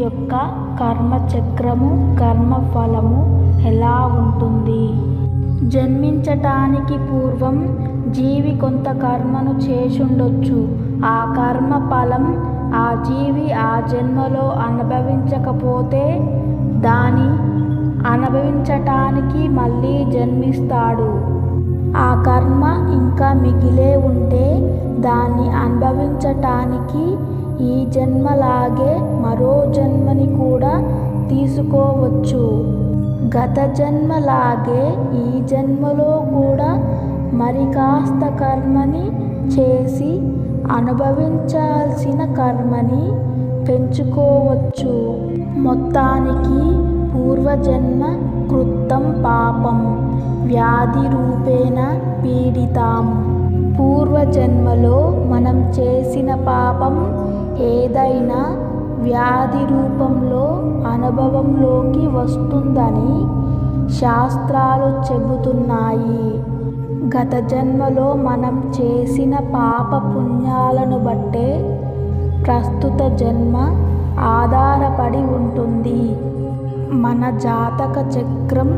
యొక్క కర్మచక్రము కర్మఫలము ఎలా ఉంటుంది? జన్మించటానికి పూర్వం జీవి కొంత కర్మను చేసుండొచ్చు ఆ కర్మ ఫలం ఆ జీవి ఆ జన్మలో అనుభవించకపోతే దాని అనుభవించటానికి మళ్ళీ జన్మిస్తాడు. ఆ కర్మ ఇంకా మిగిలే ఉంటే దాన్ని అనుభవించటానికి ఈ జన్మలాగే మరో జన్మని కూడా తీసుకోవచ్చు. గత జన్మలాగే ఈ జన్మలో కూడా మరి కాస్త కర్మని చేసి అనుభవించాల్సిన కర్మని పెంచుకోవచ్చు. మొత్తానికి పూర్వజన్మ కృత్తం పాపం వ్యాధి రూపేణ పీడితాం. పూర్వజన్మలో మనం చేసిన పాపం ఏదైనా వ్యాధి రూపంలో అనుభవంలోకి వస్తుందని శాస్త్రాలు చెబుతున్నాయి. గత జన్మలో మనం చేసిన పాప పుణ్యాలను బట్టే ప్రస్తుత జన్మ ఆధారపడి ఉంటుంది. మన జాతక చక్రం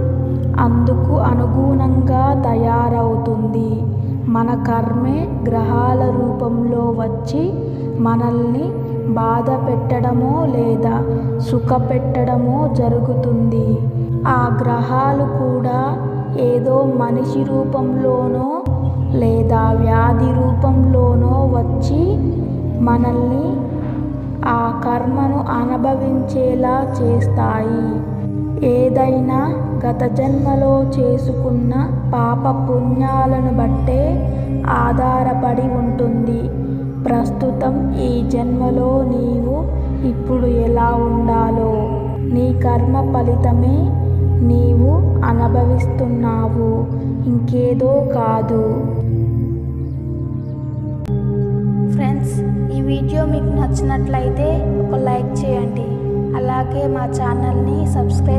అందుకు అనుగుణంగా తయారవుతుంది. మన కర్మే గ్రహాల రూపంలో వచ్చి మనల్ని బాధ పెట్టడమో లేదా సుఖ పెట్టడమో జరుగుతుంది. ఆ గ్రహాలు కూడా ఏదో మనిషి రూపంలోనో లేదా వ్యాధి రూపంలోనో వచ్చి మనల్ని ఆ కర్మను అనుభవించేలా చేస్తాయి. ఏదైనా గత జన్మలో చేసుకున్న పాప పుణ్యాలను బట్టే ఆధార మొత్తం ఈ జన్మలో నీవు ఇప్పుడు ఎలా ఉండాలో. నీ కర్మ ఫలితమే నీవు అనుభవిస్తున్నావు. ఇంకేదో కాదు. ఫ్రెండ్స్ ఈ వీడియో మీకు నచ్చినట్లయితే ఒక లైక్ చేయండి. అలాగే మా ఛానల్ని సబ్స్క్రైబ్